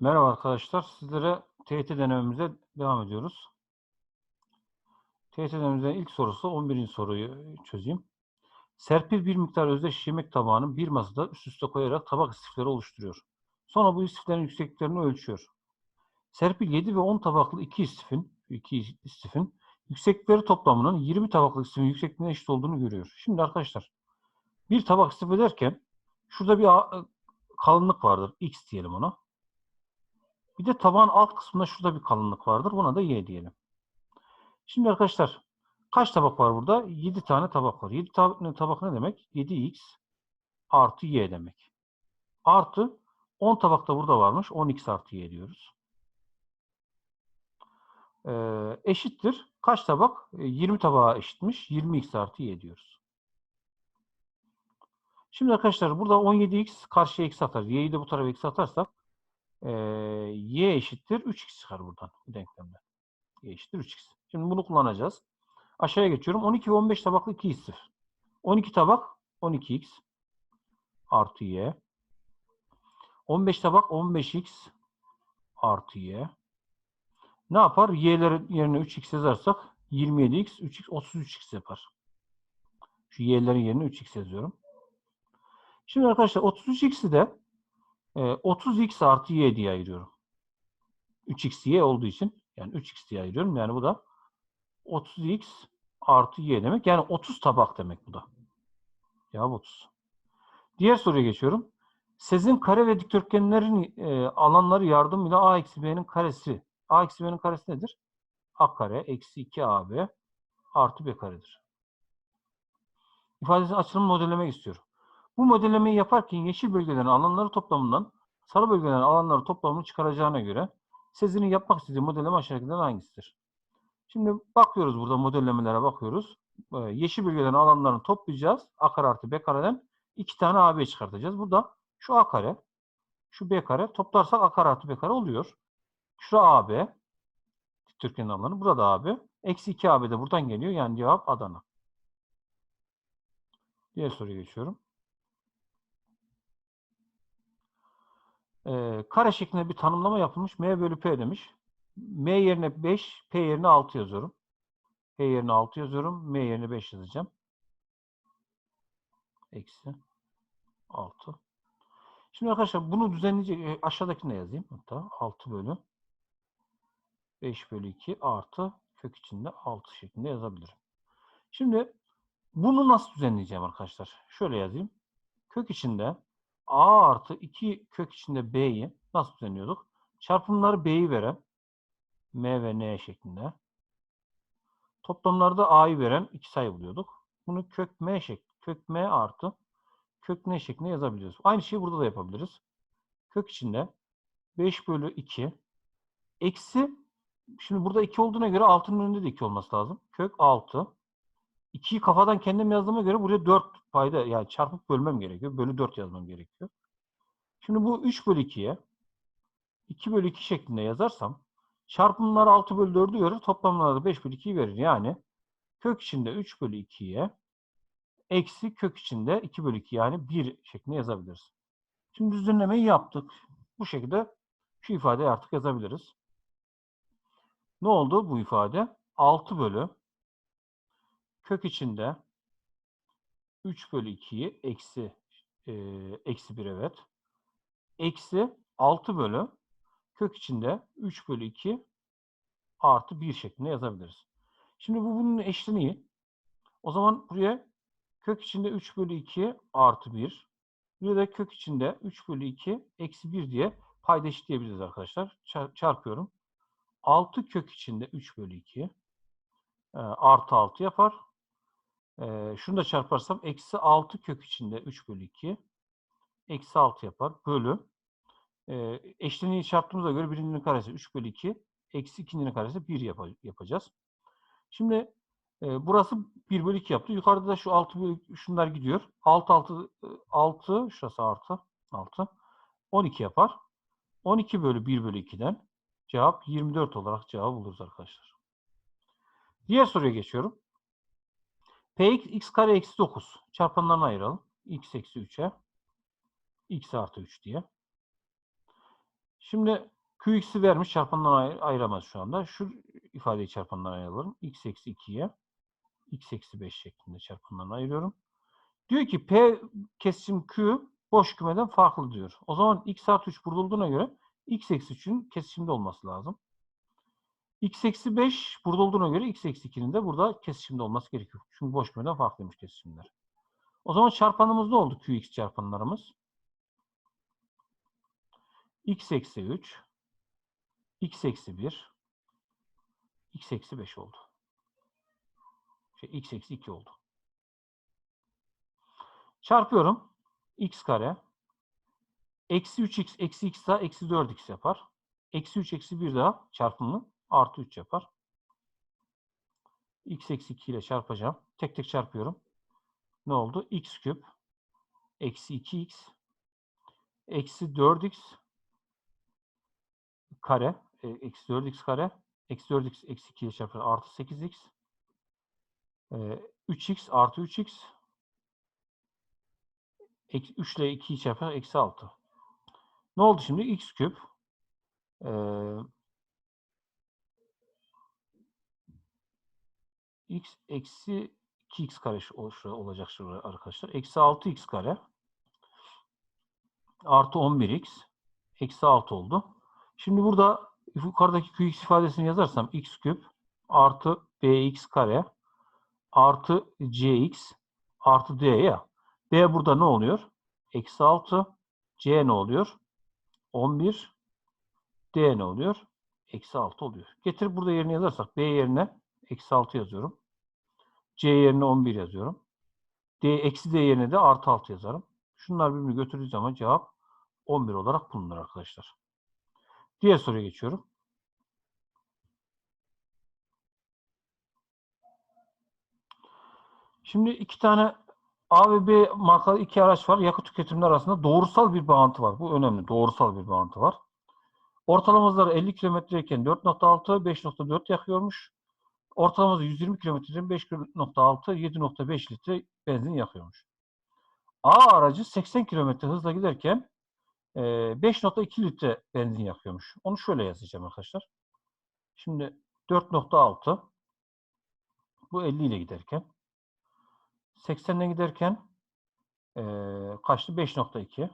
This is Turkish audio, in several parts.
Merhaba arkadaşlar. Sizlere TYT denememize devam ediyoruz. TYT denememizin ilk sorusu 11. soruyu çözeyim. Serpil bir miktar özdeş yemek tabağını bir masada üst üste koyarak tabak istifleri oluşturuyor. Sonra bu istiflerin yüksekliklerini ölçüyor. Serpil 7 ve 10 tabaklı iki istifin, iki istifin yükseklikleri toplamının 20 tabaklı istifin yüksekliğine eşit olduğunu görüyor. Şimdi arkadaşlar bir tabak istif ederken şurada bir kalınlık vardır. X diyelim ona. Bir de tabağın alt kısmında şurada bir kalınlık vardır. Buna da y diyelim. Şimdi arkadaşlar kaç tabak var burada? 7 tane tabak var. 7 tab- tabak ne demek? 7x artı y demek. Artı 10 tabak da burada varmış. 10x artı y diyoruz. Ee, eşittir. Kaç tabak? Ee, 20 tabağa eşitmiş. 20x artı y diyoruz. Şimdi arkadaşlar burada 17x karşıya x atar. Y'yi de bu tarafa x atarsak ee, y eşittir 3x çıkar buradan bu denklemden. Y eşittir 3x. Şimdi bunu kullanacağız. Aşağıya geçiyorum. 12 ve 15 tabaklı 2 istif. 12 tabak 12x artı y. 15 tabak 15x artı y. Ne yapar? Y'lerin yerine 3x yazarsak 27x, 3x, 33x yapar. Şu y'lerin yerine 3x yazıyorum. Şimdi arkadaşlar 33x'i de e, 30x artı y diye ayırıyorum. 3x y olduğu için yani 3x diye ayırıyorum. Yani bu da 30x artı y demek. Yani 30 tabak demek bu da. Cevap 30. Diğer soruya geçiyorum. Sezin kare ve dikdörtgenlerin e, alanları yardımıyla a eksi b'nin karesi. a eksi b'nin karesi nedir? a kare eksi 2ab artı b karedir. İfadesinin açılımı modellemek istiyorum. Bu modellemeyi yaparken yeşil bölgelerin alanları toplamından sarı bölgelerin alanları toplamını çıkaracağına göre Sezin'in yapmak istediği modelleme aşağıdakilerden hangisidir? Şimdi bakıyoruz burada modellemelere bakıyoruz. Ee, yeşil bölgelerin alanlarını toplayacağız. A kare artı B kareden iki tane AB çıkartacağız. Burada şu A kare, şu B kare toplarsak A kare artı B kare oluyor. Şura AB, dikdörtgenin alanı. Burada AB. Eksi 2 AB de buradan geliyor. Yani cevap Adana. Diğer soruya geçiyorum. Ee, kare şeklinde bir tanımlama yapılmış. M bölü P demiş. M yerine 5, P yerine 6 yazıyorum. P yerine 6 yazıyorum. M yerine 5 yazacağım. Eksi 6. Şimdi arkadaşlar bunu düzenleyecek e, aşağıdakine yazayım. Hatta 6 bölü 5 bölü 2 artı kök içinde 6 şeklinde yazabilirim. Şimdi bunu nasıl düzenleyeceğim arkadaşlar? Şöyle yazayım. Kök içinde a artı 2 kök içinde b'yi nasıl düzenliyorduk? Çarpımları b'yi veren m ve n şeklinde. Toplamlarda a'yı veren iki sayı buluyorduk. Bunu kök m şek kök m artı kök n şeklinde yazabiliyoruz. Aynı şeyi burada da yapabiliriz. Kök içinde 5 bölü 2 eksi şimdi burada 2 olduğuna göre 6'nın önünde de 2 olması lazım. Kök 6 2'yi kafadan kendim yazdığıma göre buraya 4 payda yani çarpıp bölmem gerekiyor. Bölü 4 yazmam gerekiyor. Şimdi bu 3 bölü 2'ye 2 bölü 2 şeklinde yazarsam çarpımlar 6 bölü 4'ü verir. Toplamlar da 5 bölü 2'yi verir. Yani kök içinde 3 bölü 2'ye eksi kök içinde 2 bölü 2 yani 1 şeklinde yazabiliriz. Şimdi düzenlemeyi yaptık. Bu şekilde şu ifadeyi artık yazabiliriz. Ne oldu bu ifade? 6 bölü kök içinde 3 bölü 2'yi eksi e, eksi 1 evet. Eksi 6 bölü kök içinde 3 bölü 2 artı 1 şeklinde yazabiliriz. Şimdi bu bunun eşleniği. O zaman buraya kök içinde 3 bölü 2 artı 1. Buraya da kök içinde 3 bölü 2 eksi 1 diye payda eşitleyebiliriz arkadaşlar. Çar- Çarpıyorum. 6 kök içinde 3 bölü 2 e, artı 6 yapar. Ee, şunu da çarparsam eksi 6 kök içinde 3 bölü 2 eksi 6 yapar. Bölü e, eşleniği çarptığımıza göre birincinin karesi 3 bölü 2 eksi ikincinin karesi 1 yapa- yapacağız. Şimdi e, burası 1 bölü 2 yaptı. Yukarıda da şu 6 bölü şunlar gidiyor. 6 6 6 şurası artı 6 12 yapar. 12 bölü 1 bölü 2'den cevap 24 olarak cevabı buluruz arkadaşlar. Diğer soruya geçiyorum. Px x kare eksi 9 çarpanlarına ayıralım. x eksi 3'e x artı 3 diye. Şimdi Qx'i vermiş çarpandan ayır, ayıramaz şu anda. Şu ifadeyi çarpandan ayıralım. x eksi 2'ye x eksi 5 şeklinde çarpandan ayırıyorum. Diyor ki P kesim Q boş kümeden farklı diyor. O zaman x artı 3 burada olduğuna göre x eksi 3'ün kesişimde olması lazım. X eksi 5 burada olduğuna göre x eksi 2'nin de burada kesişimde olması gerekiyor. Çünkü boş kümeden farklıymış kesişimler. O zaman çarpanımız ne oldu Qx çarpanlarımız? x eksi 3 x eksi 1 x eksi 5 oldu. Şey, x eksi 2 oldu. Çarpıyorum. x kare. Eksi 3x eksi x daha eksi 4x yapar. Eksi 3 eksi 1 daha çarpımı artı 3 yapar. x eksi 2 ile çarpacağım. Tek tek çarpıyorum. Ne oldu? x küp eksi 2x eksi 4x kare e, eksi 4x kare eksi 4x eksi 2 ile çarpar artı 8x e, 3x artı 3x Eksi 3 ile 2'yi çarpar eksi 6. Ne oldu şimdi? x küp ee, x eksi 2x kare olacak şurada arkadaşlar. Eksi 6x kare artı 11x eksi 6 oldu. Şimdi burada yukarıdaki qx ifadesini yazarsam x küp artı bx kare artı cx artı d ya. B burada ne oluyor? Eksi 6. C ne oluyor? 11. D ne oluyor? Eksi 6 oluyor. Getir burada yerine yazarsak B yerine eksi 6 yazıyorum. C yerine 11 yazıyorum. D eksi D yerine de artı 6 yazarım. Şunlar birbirini götürdüğü zaman cevap 11 olarak bulunur arkadaşlar. Diğer soruya geçiyorum. Şimdi iki tane A ve B markalı iki araç var. Yakıt tüketimleri arasında doğrusal bir bağıntı var. Bu önemli. Doğrusal bir bağıntı var. Ortalama hızları 50 kilometreyken 4.6, 5.4 yakıyormuş. Ortalama hızı 120 kilometreden 5.6, 7.5 litre benzin yakıyormuş. A aracı 80 kilometre hızla giderken e, 5.2 litre benzin yakıyormuş. Onu şöyle yazacağım arkadaşlar. Şimdi 4.6 bu 50 ile giderken 80'le giderken e, kaçtı? 5.2.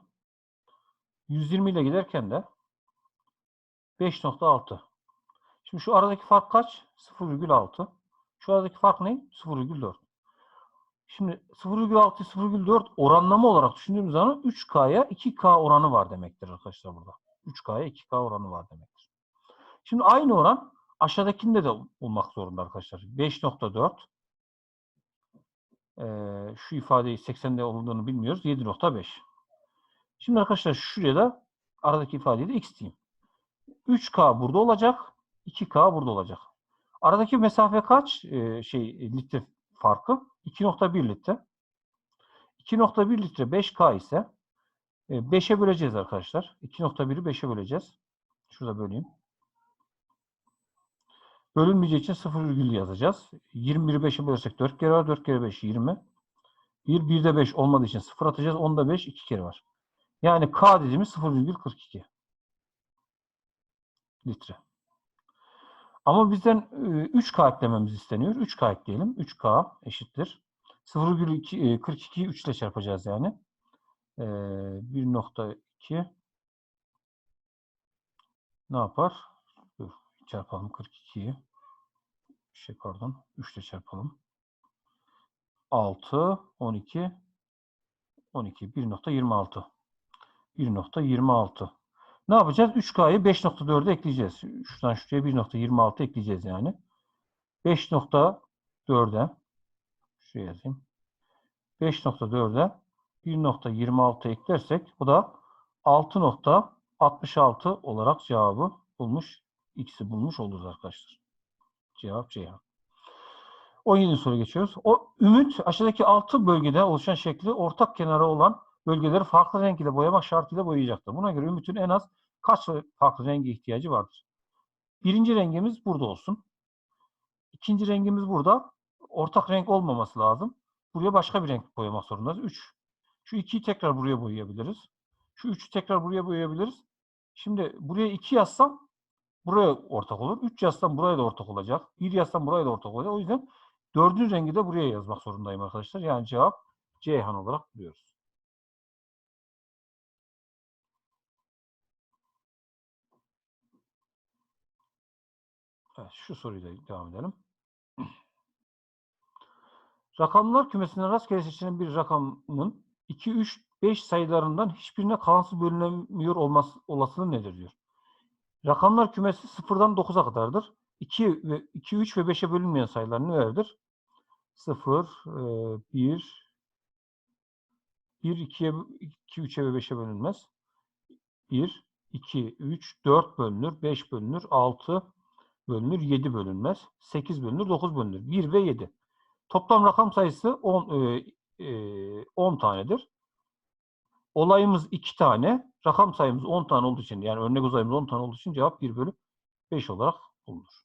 120 ile giderken de 5.6. Şimdi şu aradaki fark kaç? 0,6. Şu aradaki fark ne? 0,4. Şimdi 0,6 0,4 oranlama olarak düşündüğümüz zaman 3K'ya 2K oranı var demektir arkadaşlar burada. 3K'ya 2K oranı var demektir. Şimdi aynı oran aşağıdakinde de olmak zorunda arkadaşlar. 5.4 ee, şu ifadeyi 80'de olduğunu bilmiyoruz. 7.5. Şimdi arkadaşlar şuraya da aradaki ifadeyi de x diyeyim. 3K burada olacak. 2K burada olacak. Aradaki mesafe kaç? Ee, şey litre farkı. 2.1 litre. 2.1 litre 5K ise 5'e böleceğiz arkadaşlar. 2.1'i 5'e böleceğiz. Şurada böleyim. Bölünmeyeceği için 0 virgül yazacağız. 21'i 5'e bölersek 4 kere var. 4 kere 5 20. 1, 1'de 5 olmadığı için 0 atacağız. 10'da 5 2 kere var. Yani K dediğimiz 0,42 litre. Ama bizden 3K eklememiz isteniyor. 3K ekleyelim. 3K eşittir. 0,42'yi 3 ile çarpacağız yani. 1.2 ne yapar? Çarpalım 42'yi. Şey pardon. 3 ile çarpalım. 6, 12, 12, 1.26. 1.26. Ne yapacağız? 3K'yı 5.4'e ekleyeceğiz. Şuradan şuraya 1.26 ekleyeceğiz yani. 5.4'e şuraya yazayım. 5.4'e 1.26 eklersek bu da 6.66 olarak cevabı bulmuş, x'i bulmuş oluruz arkadaşlar. Cevap Ceyhan. 17. soru geçiyoruz. O ümit aşağıdaki 6 bölgede oluşan şekli ortak kenarı olan bölgeleri farklı renk ile boyamak şartıyla boyayacaktır. Buna göre ümitin en az kaç farklı rengi ihtiyacı vardır? Birinci rengimiz burada olsun. İkinci rengimiz burada. Ortak renk olmaması lazım. Buraya başka bir renk boyamak zorundayız. 3. Şu 2'yi tekrar buraya boyayabiliriz. Şu 3'ü tekrar buraya boyayabiliriz. Şimdi buraya 2 yazsam buraya ortak olur. 3 yazsam buraya da ortak olacak. 1 yazsam buraya da ortak olacak. O yüzden dördüncü rengi de buraya yazmak zorundayım arkadaşlar. Yani cevap Ceyhan olarak buluyoruz. Evet, şu soruyla devam edelim. Rakamlar kümesinden rastgele seçilen bir rakamın 2, 3, 5 sayılarından hiçbirine kalansız bölünemiyor olması olasılığı nedir diyor. Rakamlar kümesi 0'dan 9'a kadardır. 2 ve 2, 3 ve 5'e bölünmeyen sayılar nelerdir? 0, 1, 1, 2'ye, 2, 3'e ve 5'e bölünmez. 1, 2, 3, 4 bölünür, 5 bölünür, 6 bölünür, 7 bölünmez, 8 bölünür, 9 bölünür. 1 ve 7. Toplam rakam sayısı 10, e, e, 10 tanedir. Olayımız 2 tane, rakam sayımız 10 tane olduğu için, yani örnek uzayımız 10 tane olduğu için cevap 1 bölü 5 olarak bulunur.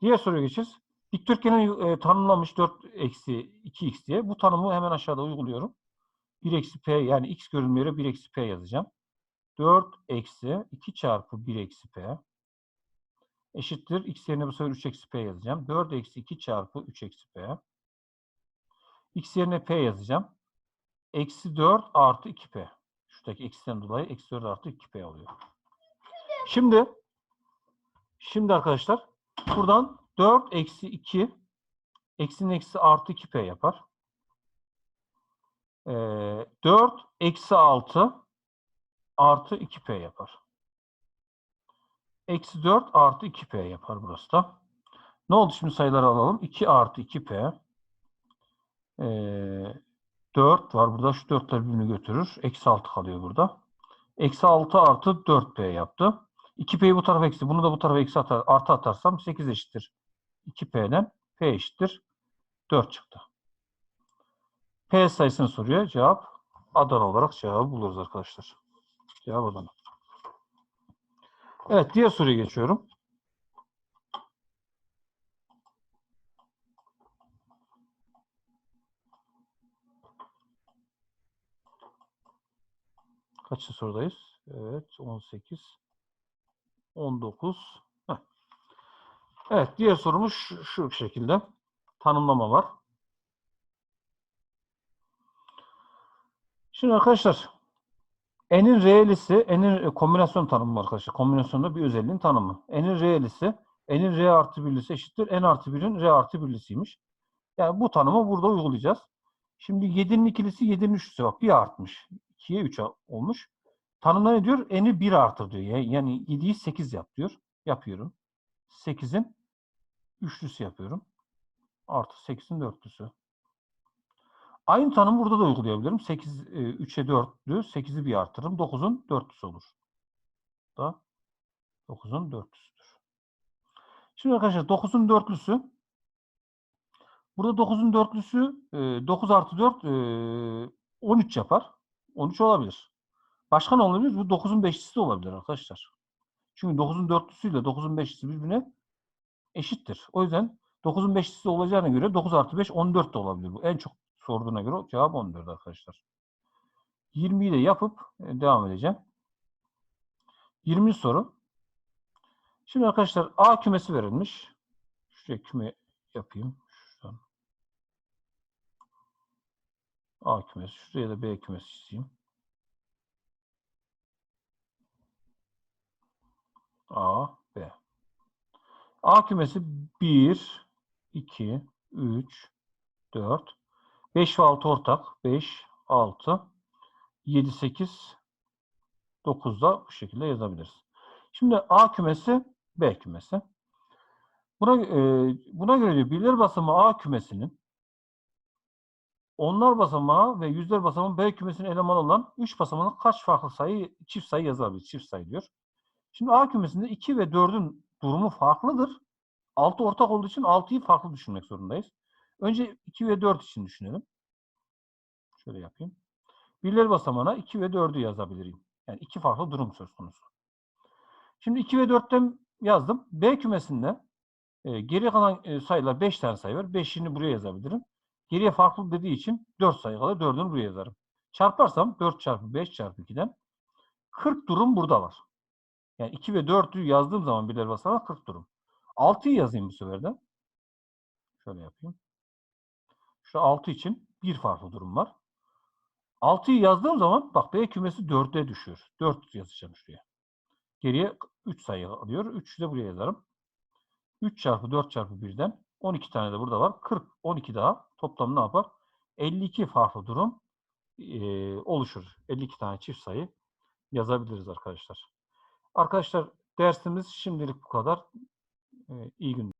Diğer soruya geçeceğiz. Dikdörtgenin e, tanımlamış 4 eksi 2x diye. Bu tanımı hemen aşağıda uyguluyorum. 1 eksi p yani x görünümlere 1 eksi p yazacağım. 4 eksi 2 çarpı 1 eksi p eşittir. X yerine bu sefer 3 eksi p yazacağım. 4 eksi 2 çarpı 3 eksi p. X yerine p yazacağım. Eksi 4 artı 2p. Şuradaki eksiden dolayı eksi 4 artı 2p oluyor. Şimdi şimdi arkadaşlar buradan 4 eksi 2 eksinin eksi artı 2p yapar. Ee, 4 eksi 6 artı 2p yapar. Eksi 4 artı 2p yapar burası da. Ne oldu şimdi sayıları alalım. 2 artı 2p. Ee, 4 var burada. Şu 4'ler birbirini götürür. Eksi 6 kalıyor burada. Eksi 6 artı 4p yaptı. 2p'yi bu tarafa eksi. Bunu da bu tarafa eksi atar, artı atarsam 8 eşittir. 2p'den p eşittir. 4 çıktı. P sayısını soruyor. Cevap Adana olarak cevabı buluruz arkadaşlar. Cevap Adana. Evet, diğer soruya geçiyorum. Kaçıncı sorudayız? Evet, 18. 19. Heh. Evet, diğer sorumuz şu, şu şekilde. Tanımlama var. Şimdi arkadaşlar, N'in reelisi, N'in kombinasyon tanımı arkadaşlar. Kombinasyonda bir özelliğin tanımı. N'in reelisi, N'in R artı birlisi eşittir. N artı 1'in R artı birlisiymiş. Yani bu tanımı burada uygulayacağız. Şimdi 7'nin ikilisi 7'nin üçlüsü bak. Bir artmış. 2'ye 3 olmuş. Tanımda ne diyor? N'i 1 artır diyor. Yani 7'yi 8 yap diyor. Yapıyorum. 8'in üçlüsü yapıyorum. Artı 8'in dörtlüsü. Aynı tanımı burada da uygulayabilirim. 8, 3'e 4'lü, 8'i bir artırırım. 9'un 4'lüsü olur. Da 9'un 4'lüsüdür. Şimdi arkadaşlar 9'un 4'lüsü burada 9'un 4'lüsü 9 artı 4 13 yapar. 13 olabilir. Başka ne olabilir? Bu 9'un 5'lisi de olabilir arkadaşlar. Çünkü 9'un 4'lüsü ile 9'un 5'lisi birbirine eşittir. O yüzden 9'un 5'lisi olacağına göre 9 artı 5 14 de olabilir. Bu en çok sorduğuna göre cevap 14 arkadaşlar. 20'yi de yapıp e, devam edeceğim. 20. soru. Şimdi arkadaşlar A kümesi verilmiş. Şuraya küme yapayım. Şuradan. A kümesi. Şuraya da B kümesi çizeyim. A, B. A kümesi 1, 2, 3, 4, 5 ve 6 ortak. 5, 6, 7, 8, 9 da bu şekilde yazabiliriz. Şimdi A kümesi, B kümesi. Buna, e, buna göre diyor, birler basamağı A kümesinin onlar basamağı ve yüzler basamağı B kümesinin elemanı olan 3 basamağına kaç farklı sayı, çift sayı yazabilir? Çift sayı diyor. Şimdi A kümesinde 2 ve 4'ün durumu farklıdır. 6 ortak olduğu için 6'yı farklı düşünmek zorundayız. Önce 2 ve 4 için düşünelim. Şöyle yapayım. Birler basamağına 2 ve 4'ü yazabilirim. Yani iki farklı durum söz konusu. Şimdi 2 ve 4'ten yazdım. B kümesinde e, geriye kalan e, sayılar 5 tane sayı var. 5'ini buraya yazabilirim. Geriye farklı dediği için 4 sayı kalır. 4'ünü buraya yazarım. Çarparsam 4 çarpı 5 çarpı 2'den 40 durum burada var. Yani 2 ve 4'ü yazdığım zaman birler basamak 40 durum. 6'yı yazayım bu sefer de. Şöyle yapayım. Şu 6 için bir farklı durum var. 6'yı yazdığım zaman bak B kümesi 4'e düşüyor. 4 yazacağım şuraya. Geriye 3 sayı alıyor. 3'ü de buraya yazarım. 3 çarpı 4 çarpı 1'den 12 tane de burada var. 40, 12 daha toplam ne yapar? 52 farklı durum eee, oluşur. 52 tane çift sayı yazabiliriz arkadaşlar. Arkadaşlar dersimiz şimdilik bu kadar. Eee, iyi günler.